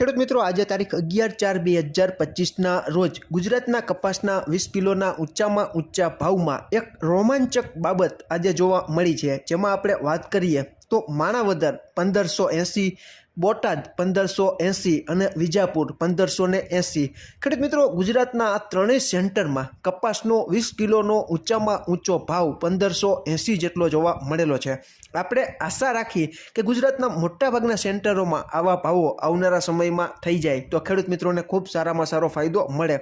ખેડૂત મિત્રો, આજે તારીખ અગિયાર ચાર બે હજાર પચીસના રોજ ગુજરાતના કપાસના વીસ કિલોના ઊંચામાં ઊંચા ભાવમાં એક રોમાંચક બાબત આજે જોવા મળી છે. જેમાં આપણે વાત કરીએ તો માણાવદર પંદરસો એંસી બોટાદ પંદરસો એંસી અને વિજાપુર પંદરસો ને એંસી. ખેડૂત મિત્રો, ગુજરાતના આ ત્રણેય સેન્ટરમાં કપાસનો વીસ કિલોનો ઊંચામાં ઊંચો ભાવ પંદરસો એંસી જેટલો જોવા મળેલો છે. આપણે આશા રાખી કે ગુજરાતના મોટાભાગના સેન્ટરોમાં આવા ભાવો આવનારા સમયમાં થઈ જાય. તો ખેડૂત મિત્રોને ખૂબ સારામાં સારો ફાયદો મળે.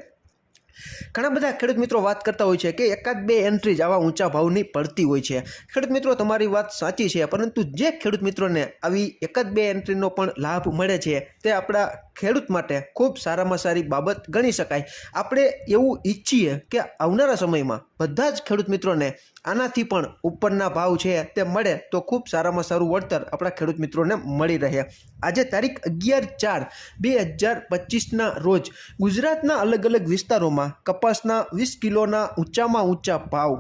ઘણા બધા ખેડૂત મિત્રો વાત કરતા હોય છે કે એકાદ બે એન્ટ્રી જ આવા ઊંચા ભાવની પડતી હોય છે. ખેડૂત મિત્રો, તમારી વાત સાચી છે, પરંતુ જે ખેડૂત મિત્રોને આવી એકાદ બે એન્ટ્રીનો પણ લાભ મળે છે, તે આપણા ખેડૂત માટે ખૂબ સારામાં સારી બાબત ગણી શકાય. આપણે એવું ઈચ્છીએ કે આવનારા સમયમાં બધા જ ખેડૂત મિત્રોને આનાથી પણ ઉપરના ભાવ છે તે મળે તો ખૂબ સારામાં સારું વળતર આપણા ખેડૂત મિત્રોને મળી રહે. આજે તારીખ અગિયાર ચાર બે હજાર પચીસના રોજ ગુજરાતના અલગ અલગ વિસ્તારોમાં કપાસના વીસ કિલોના ઊંચામાં ઊંચા ભાવ,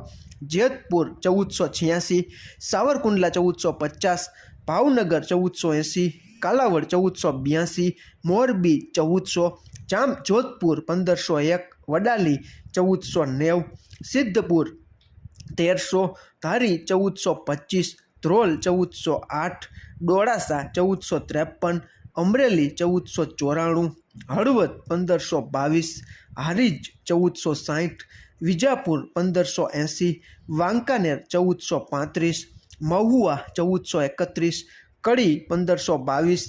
જેતપુર ચૌદસો છ્યાસી, સાવરકુંડલા ચૌદસો પચાસ, ભાવનગર ચૌદસો એંસી, કાલાવડ ચૌદસો બ્યાસી, મોરબી ચૌદસો જામ જોધપુર પંદરસો એક, વડાલી ચૌદસો નેવ, સિદ્ધપુર તેરસો ધારી ચૌદસો પચીસ, ધ્રોલ ચૌદસો આઠ ડોળાસા ચૌદસો ત્રેપન, અમરેલી ચૌદસો ચોરાણું, હળવદ પંદરસો બાવીસ, હારીજ ચૌદસો સાહીઠ વિજાપુર પંદરસો એંસી, વાંકાનેર ચૌદસો પાંત્રીસ, મહુવા ચૌદસો એકત્રીસ, કડી પંદરસો બાવીસ,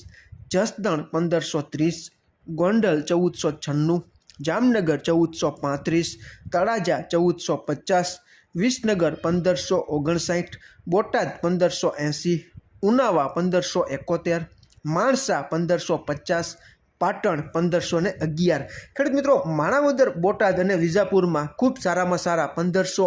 જસદણ પંદરસો ત્રીસ, ગોંડલ ચૌદસો છન્નું, જામનગર ચૌદસો પાંત્રીસ, તળાજા ચૌદસો પચાસ વિસનગર પંદરસો ઓગણસાઠ, બોટાદ પંદરસો એંસી, ઉનાવા પંદરસો એકોતેર, માણસા પંદરસો પચાસ, પાટણ પંદરસો ને અગિયાર. ખેડૂત મિત્રો, માણાવદર, બોટાદ અને વિજાપુરમાં ખૂબ સારામાં સારા પંદરસો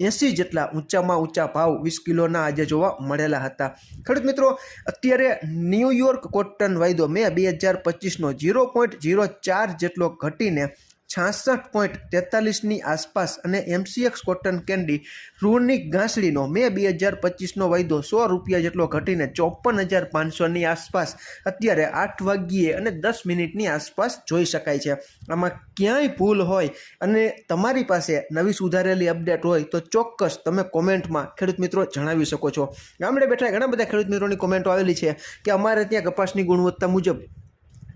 એંસી જેટલા ઊંચામાં ઊંચા ભાવ વીસ કિલોના આજે જોવા મળેલા હતા. ખેડૂત મિત્રો, અત્યારે ન્યૂયોર્ક કોટન વાયદો મે બે હજાર પચીસનો ઝીરો પોઈન્ટ ઝીરો ચાર જેટલો ઘટીને છાસઠ પોઈન્ટ તેતાલીસની આસપાસ અને એમસીએક્સ કોટન કેન્ડી રૂની ઘાસડીનો મે બે હજાર પચીસનો વાયદો સો રૂપિયા જેટલો ઘટીને ચોપન હજાર પાંચસોની આસપાસ અત્યારે આઠ વાગ્યે અને દસ મિનિટની આસપાસ જોઈ શકાય છે. આમાં ક્યાંય ભૂલ હોય અને તમારી પાસે નવી સુધારેલી અપડેટ હોય તો ચોક્કસ તમે કોમેન્ટમાં ખેડૂત મિત્રો જણાવી શકો છો. ગામડે બેઠા ઘણા બધા ખેડૂત મિત્રોની કોમેન્ટો આવેલી છે કે અમારે ત્યાં કપાસની ગુણવત્તા મુજબ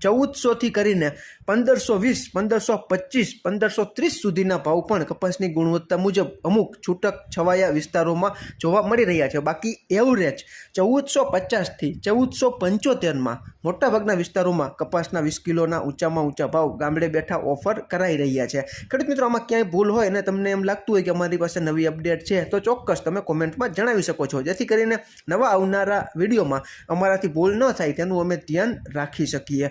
ચૌદસોથી કરીને પંદરસો વીસ, પંદરસો પચીસ, પંદરસો ત્રીસ સુધીના ભાવ પણ કપાસની ગુણવત્તા મુજબ અમુક છૂટક છવાયા વિસ્તારોમાં જોવા મળી રહ્યા છે. બાકી એવરેજ ચૌદસો પચાસથી ચૌદસો પંચોતેરમાં મોટાભાગના વિસ્તારોમાં કપાસના વીસ કિલોના ઊંચામાં ઊંચા ભાવ ગામડે બેઠા ઓફર કરાઈ રહ્યા છે. ખેડૂત મિત્રો, આમાં ક્યાંય ભૂલ હોય અને તમને એમ લાગતું હોય કે અમારી પાસે નવી અપડેટ છે, તો ચોક્કસ તમે કોમેન્ટમાં જણાવી શકો છો. જેથી કરીને નવા આવનારા વિડીયોમાં અમારાથી ભૂલ ન થાય, તેનું અમે ધ્યાન રાખી શકીએ.